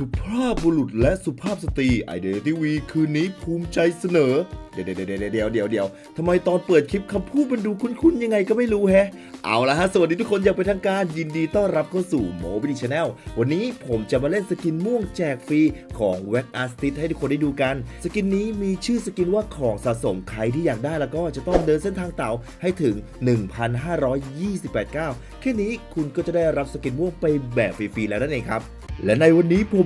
สุภาพบุรุษและสุภาพสตรีไอเดียทีวีคืนนี้ภูมิใจเสนอ เดี๋ยวเดี๋ยวเดี๋ยวเดี๋ยวเดี๋ยวเดี๋ยวทำไมตอนเปิดคลิปคำพูดมันดูคุ้นๆยังไงก็ไม่รู้แฮะ เอาละฮะ สวัสดีทุกคนอย่างเป็นทางการยินดีต้อนรับเข้าสู่โมบิดิชแนลวันนี้ผมจะมาเล่นสกินม่วงแจกฟรีของแว็กอาร์ติสให้ทุกคนได้ดูกัน สกินนี้มีชื่อสกินว่าของสะสมใครที่อยากได้แล้วก็จะต้องเดินเส้นทางเต่าให้ถึง 1,528ก้าวแค่นี้คุณก็จะได้รับสกินม่วงไปแบบฟรีๆแล้วนั่นเองครับและในวันนี้ผม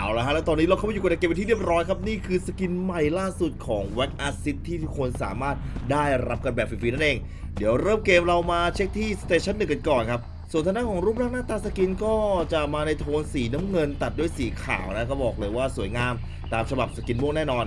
เอาละฮะแล้วตอนนี้เราเข้ามาอยู่กับในเกมเป็นที่เรียบร้อยครับ นี่คือสกินใหม่ล่าสุดของ w a c a s i t ที่ทุกคนสามารถได้รับกันแบบฟรีๆนั่นเอง เดี๋ยวเริ่มเกมเรามาเช็คที่สเตชันหนึ่งกันก่อนครับ ส่วนทางด้านของรูปร่างหน้าตาสกินก็จะมาในโทนสีน้ำเงินตัดด้วยสีขาวนะก็บอกเลยว่าสวยงามตามฉบับสกินม่วงแน่นอน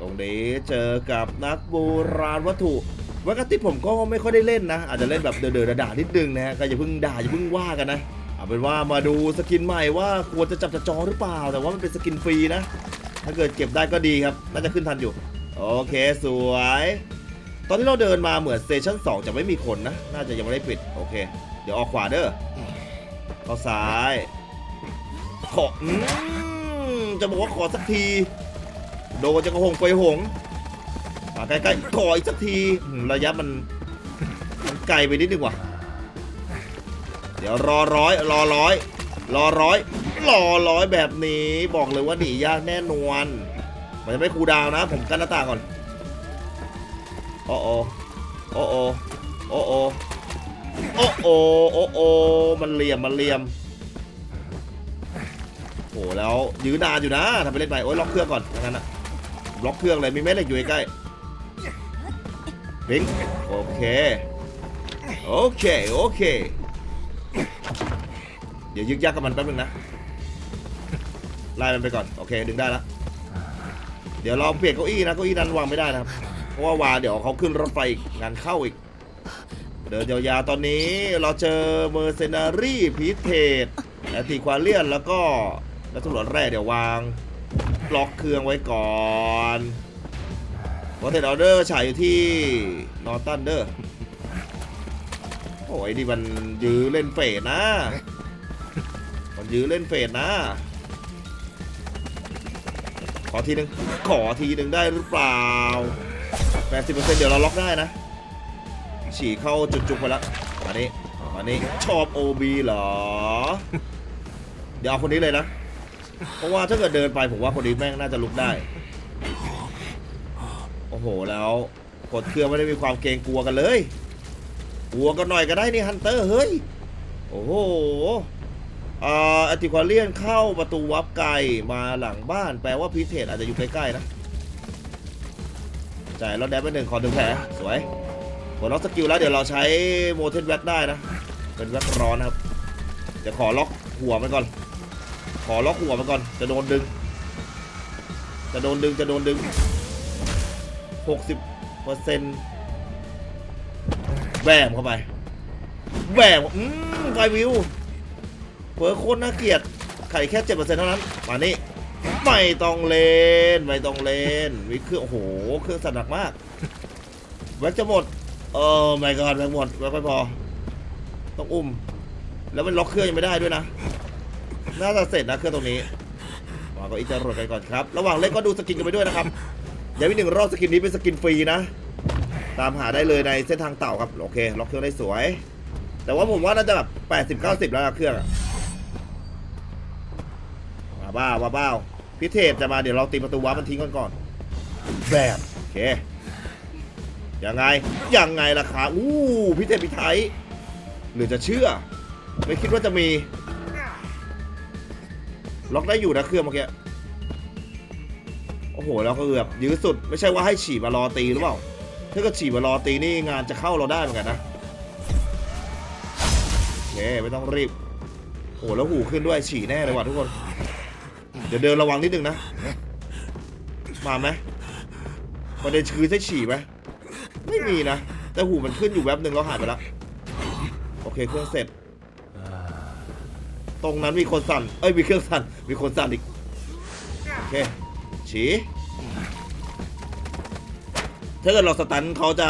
ตรงนี้เจอกับนักโบราณวัตถุวักติผมก็ไม่ค่อยได้เล่นนะ อาจจะเล่นแบบเดือดๆด่าๆนิดนึงนะฮะก็อย่าเพิ่งด่าอย่าเพิ่งว่ากันนะ เอาเป็นว่ามาดูสกินใหม่ว่าควรจะจับจะจองหรือเปล่า แต่ว่ามันเป็นสกินฟรีนะ ถ้าเกิดเก็บได้ก็ดีครับ น่าจะขึ้นทันอยู่ โอเคสวย ตอนที่เราเดินมาเหมือนสเตชัน2จะไม่มีคนนะ น่าจะยังไม่ได้ปิด โอเค เดี๋ยวออกขวาเด้อเข้าซ้าย ขออืมจะบอกว่าขอสักที โดนจะกระหงไปหงมาใกล้ๆขออีกสักที ระยะมันมันไกลไปนิดนึงว่ะ เดี๋ยวรอร้อยรอร้อยรอร้อยรอร้อยแบบนี้บอกเลยว่าหนียากแน่นอนมันจะไม่คูดาวนะ ผมกันหน้าต่างก่อนโอ้โอโอ้โอโอ้โอโอ้โอโอ้โอมันเหลี่ยมมันเหลี่ยมโอ้แล้วยื้อนานอยู่นะทำไปเล่นไปโอ้ยล็อกเครื่องก่อนงั้นนะล็อกเครื่องเลยมีแม่เหล็กอยู่ใกล้ๆพิงโอเคโอเคโอเค ดี๋ยวยึกยักกับมันแป๊บนึงนะไล่มันไปก่อนโอเคดึงได้แล้วเดี๋ยวลองเปลี่ยนเก้าอี้นะเก้าอี้นั้นวางไม่ได้นะครับ เพราะว่าวาเดี๋ยวเขาขึ้นรถไฟงานเข้าอีก เดินยาวๆตอนนี้เราเจอเมอร์เซนารีพีเทสและตีควาเลียนแล้วก็แล้วตำรวจแร่เดี๋ยววางล็อกเครื่องไว้ก่อนวอเทนออเดอร์ฉายอยู่ที่นอร์ตันเดอร์โอ้ยนี่มันยื้อเล่นเฟดนะ ยื้อเล่นเฟดนะ ขอทีหนึ่งขอทีหนึ่งได้หรือเปล่า 80%เดี๋ยวเราล็อกได้นะ ฉี่เข้าจุกๆไปแล้วมานี่มานี่ชอบ OB เหรอ เดี๋ยวเอาคนนี้เลยนะ เพราะว่าถ้าเกิดเดินไปผมว่าคนนี้แม่งน่าจะลุกได้ โอ้โหแล้วกดเครื่องไม่ได้มีความเกรงกลัวกันเลย กลัวกันหน่อยก็ได้นี่ฮันเตอร์เฮ้ย โอ้โห อ่าอติควาเลียนเข้าประตูวับไกลมาหลังบ้านแปลว่าพีเทสอาจจะอยู่ใกล้ ๆ นะจ่ายแล้วแดบไปหนึ่งขอถึงแผลสวยกดล็อกสกิลแล้วเดี๋ยวเราใช้โมเทนแว็กได้นะ เป็นแว็กร้อนนะครับ เดี๋ยวขอล็อกหัวมันก่อน ขอล็อกหัวมันก่อน จะโดนดึง จะโดนดึงจะโดนดึง60เปอร์เซ็นต์แหวมเข้าไปแหวมอืมไฟวิว เปิดโคตรน่าเกลียดไข่แค่เจ็ดเปอร์เซ็นต์เท่านั้น มานี่ไม่ต้องเล่นไม่ต้องเล่นวิเครื่องโอ้โห เครื่องสั่นหนักมาก แว็กจะหมด เออไม่ก่อนแว็กหมดแว็กไม่พอ ต้องอุ้ม แล้วมันล็อกเครื่องยังไม่ได้ด้วยนะ น่าจะเสร็จนะเครื่องตรงนี้วางก็อีจะรดไปก่อนครับ ระหว่างเล่นก็ดูสกินกันไปด้วยนะครับเดี๋ยวอีกหนึ่งรอบสกินนี้เป็นสกินฟรีนะ ตามหาได้เลยในเส้นทางเต่าครับ โอเค ล็อกเครื่องได้สวย แต่ว่าผมว่าน่าจะแบบแปดสิบเก้าสิบแล้วนะเครื่องอะ มาบ้ามาบ้าพิเทศจะมาเดี๋ยวเราตีประตูวาร์ปมันทิ้งก่อนก่อนแบบโอเคยังไงยังไงล่ะครับอู้พิเทศพิไทยหรือจะเชื่อ ไม่คิดว่าจะมี ล็อกได้อยู่นะเครื่องเมื่อกี้โอ้โหแล้วก็แบบยื้อสุดไม่ใช่ว่าให้ฉี่มารอตีหรือเปล่าถ้าเก็ฉี่มารอตีนี่งานจะเข้าเราได้เหมือนกันนะโอเคไม่ต้องรีบโอ้แล้วหูขึ้นด้วยฉี่แน่เลยว่ะทุกคน เดี๋ยวเดินระวังนิดนึงนะ มาไหมประเด็นคือใช่ฉี่ไหมไม่มีนะ แต่หูมันขึ้นอยู่แวบหนึ่งแล้วหายไปแล้ว โอเคเครื่องเสร็จ ตรงนั้นมีคนสั่น เอ้ยมีเครื่องสั่น มีคนสั่นอีก โอเค ฉี่ถ้าเกิดเราสตันเขาจะ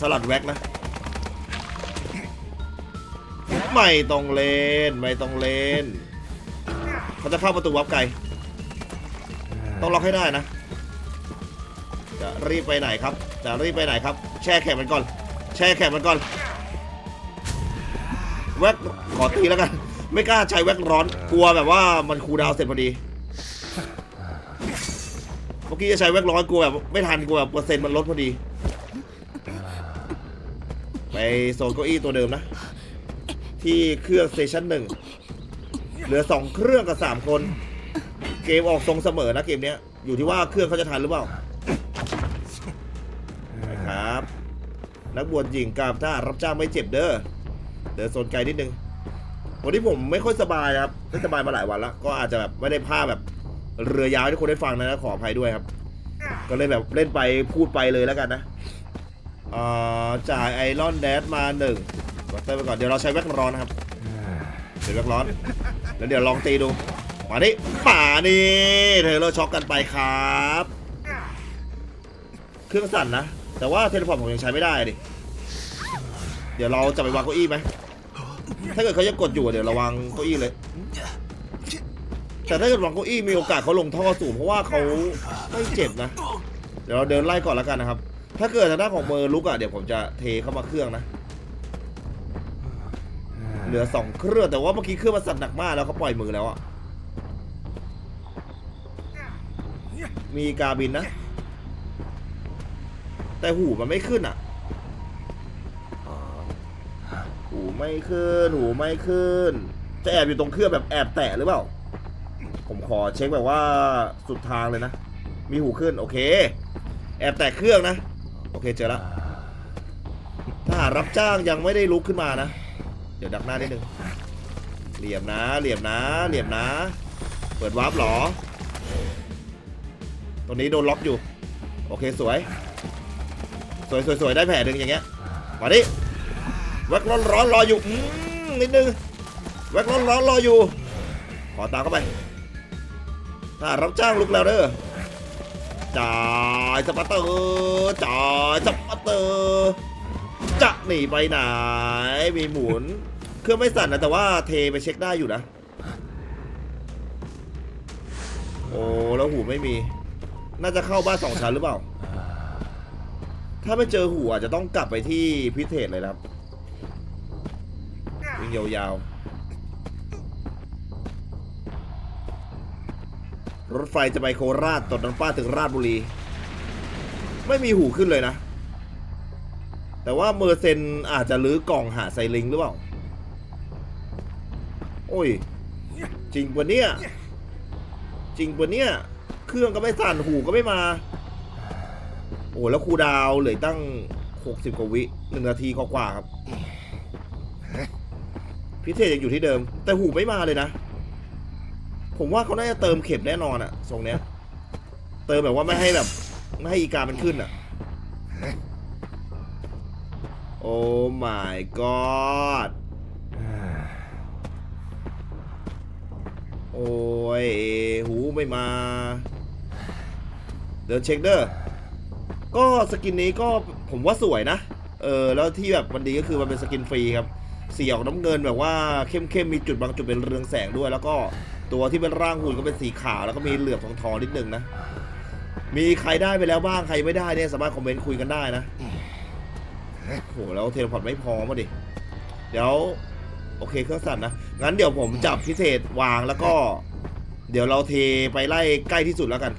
สลัดแว็กนะ ไม่ต้องเลนไม่ต้องเลน เขาจะเข้าประตูวับไกล ต้องล็อกให้ได้นะ จะรีบไปไหนครับ จะรีบไปไหนครับ แช่แข็งมันก่อน แช่แข็งมันก่อน แว็กขอตีแล้วกัน ไม่กล้าใช้แว็กร้อน กลัวแบบว่ามันคูลดาวน์เสร็จพอดี เมื่อกี้จะใช้แว็กร้อนกลัวแบบไม่ทันกลัวแบบเปอร์เซ็นต์มันลดพอดี ไปโซนเก้าอี้ตัวเดิมนะ ที่เครื่องสเตชันหนึ่ง เหลือสองเครื่องกับสามคน เกมออกทรงเสมอนะเกมเนี้ย อยู่ที่ว่าเครื่องเขาจะทันหรือเปล่าครับ นักบวชหญิงกับถ้ารับจ้างไม่เจ็บเด้อ เดินโซนไกลนิดนึง วันนี้ผมไม่ค่อยสบายครับ ไม่สบายมาหลายวันแล้ว ก็อาจจะแบบไม่ได้ภาพแบบ เรือยาวทุกคนได้ฟังนะนะขออภัยด้วยครับ ก็เลยแบบเล่นไปพูดไปเลยแล้วกันนะจ่ายไอรอนแดดมาหนึ่งกดเติมไปก่อน เดี๋ยวเราใช้แว็กร้อนนะครับ เดี๋ยวแว็กร้อน แล้วเดี๋ยวลองตีดูมาดิป่านี่เทเลอร์ช็อกกันไปครับ เครื่องสั่นนะ แต่ว่าเทเลพอร์ตผมยังใช้ไม่ได้ดิ เดี๋ยวเราจะไปวางเก้าอี้ไหม ถ้าเกิดเขาจะกดอยู่เดี๋ยวเราวางเก้าอี้เลย แต่ถ้าเกิดวางเก้าอี้มีโอกาสเขาลงท่อสูงเพราะว่าเขาไม่เจ็บนะ เดี๋ยวเราเดินไล่ก่อนแล้วกันนะครับ ถ้าเกิดทางด้านของเมอร์ลุกอะเดี๋ยวผมจะเทเข้ามาเครื่องนะ ลือสองเครื่องแต่ว่าเมื่อกี้เครื่องมันสั่นหนักมากแล้วเขาปล่อยมือแล้วอะมีกาบินนะ แต่หูมันไม่ขึ้นอะหูไม่ขึ้นหูไม่ขึ้น จะแอบอยู่ตรงเครื่องแบบแอบแตะหรือเปล่า ผมขอเช็คแบบว่าสุดทางเลยนะ มีหูขึ้นโอเค แอบแตะเครื่องนะ โอเคเจอแล้วถ้าหากรับจ้างยังไม่ได้ลุกขึ้นมานะ ดี๋ยวดักหน้านิดนึงเหลี่ยมนะ เหลี่ยมนะ เหลี่ยมนะ เปิดวาร์ปหรอ ตรงนี้โดนล็อกอยู่ โอเคสวย สวยสวยสวยได้แผลหนึ่งอย่างเงี้ย มาดิแว็กร้อนร้อนรออยู่อืมนิดนึงแว็กร้อนร้อนรออยู่ ขอตามเข้าไป ถ้ารับจ้างลุกแล้วเด้อจ่ายสปัตเตอร์จ่ายสปัตเตอร์จะหนีไปไหน มีหมุน เครื่องไม่สั่นนะแต่ว่าเทไปเช็คได้อยู่นะ โอ้แล้วหูไม่มี น่าจะเข้าบ้านสองชั้นหรือเปล่า ถ้าไม่เจอหูอาจจะต้องกลับไปที่พิเศษเลยนะครับวิ่งยาวๆ รถไฟจะไปโคราชตดน้ำป้าถึงราชบุรี ไม่มีหูขึ้นเลยนะ แต่ว่าเมอร์เซนอาจจะลื้อกล่องหาไซลิงหรือเปล่า โอ้ย จริงปะเนี่ย จริงปะเนี่ย เครื่องก็ไม่สั่นหูก็ไม่มา โอ้แล้วครูดาวเหลือตั้ง60กว่าวิหนึ่งนาทีกว่าครับ พิเศษยังอยู่ที่เดิม แต่หูไม่มาเลยนะ ผมว่าเขาน่าจะเติมเข็มแน่นอนอะทรงเนี้ย เติมแบบว่าไม่ให้แบบ ไม่ให้อีกามันขึ้นอะโอ้ my god โอ้ย หูไม่มา เดินเช็คเด้อ ก็สกินนี้ก็ผมว่าสวยนะ เออ แล้วที่แบบมันดีก็คือมันเป็นสกินฟรีครับ สีออกน้ำเงินแบบว่าเข้มๆมีจุดบางจุดเป็นเรืองแสงด้วย แล้วก็ตัวที่เป็นร่างหุ่นก็เป็นสีขาว แล้วก็มีเหลือบทองทองนิดนึงนะ มีใครได้ไปแล้วบ้าง ใครไม่ได้เนี่ยสามารถคอมเมนต์คุยกันได้นะ โห แล้วเทเลพอร์ตไม่พอมาดิ เดี๋ยว อเคเครื่องสั่นนะ งั้นเดี๋ยวผมจับพิเศษวางแล้วก็ เดี๋ยวเราเทไปไล่ใกล้ที่สุดแล้วกัน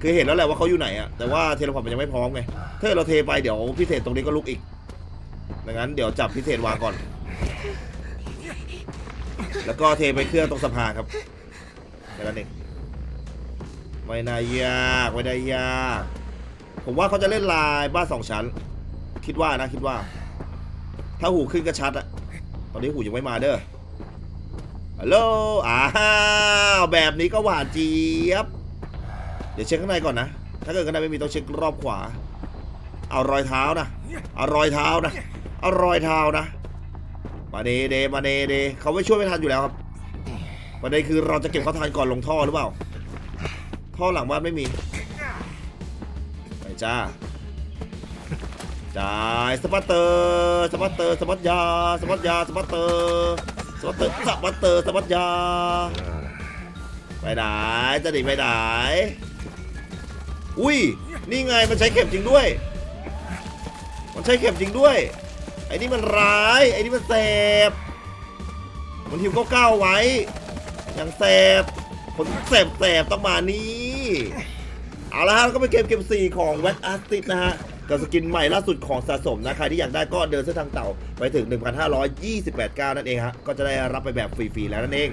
คือเห็นแล้วแหละว่าเขาอยู่ไหนอะแต่ว่าเทเลพอร์ตมันยังไม่พร้อมไง ถ้าเราเทไปเดี๋ยวพิเศษตรงนี้ก็ลุกอีก ดังนั้นเดี๋ยวจับพิเศษวางก่อน แล้วก็เทไปเครื่องตรงสะพานครับแค่นั้นเองไม่น่ายากไม่ได้ยาก ผมว่าเขาจะเล่นลายบ้านสองชั้น คิดว่านะคิดว่า ถ้าหูขึ้นก็ชัดอะ ตอนนี้หูยังไม่มาเด้อฮัลโหลอ้าวแบบนี้ก็หวานเจี๊ยบ เดี๋ยวเช็คข้างในก่อนนะ ถ้าเกิดข้างในไม่มีต้องเช็ครอบขวา เอารอยเท้านะ เอารอยเท้านะ เอารอยเท้านะ มาเดเดมาเดเดเขาไม่ช่วยไม่ทันอยู่แล้วครับประเด็นคือเราจะเก็บเขาทันก่อนลงท่อหรือเปล่า ท่อหลังบ้านไม่มี ไปจ้า จ่ายสปัตเตอร์สปัตเตอร์สปัตยาสปัตยาสปัตเตอร์สปัตเตอร์สปัตเตอร์สปัตยาไปไหนจะหนีไปไหนอุ้ยนี่ไงมันใช้เข็มจริงด้วย มันใช้เข็มจริงด้วยไอ้นี่มันร้ายไอ้นี่มันแสบมันทิวเก้าๆไว้อย่างแสบคนแสบแสบๆต้องมานี่เอาละฮะก็เป็นเกมเกม4ของแว็กอาร์ติสนะฮะ กับสกินใหม่ล่าสุดของสะสมนะใครที่อยากได้ก็เดินเส้นทางเต่าไปถึง 1,528ก้าวนั่นเองฮะก็จะได้รับไปแบบฟรีๆแล้วนั่นเอง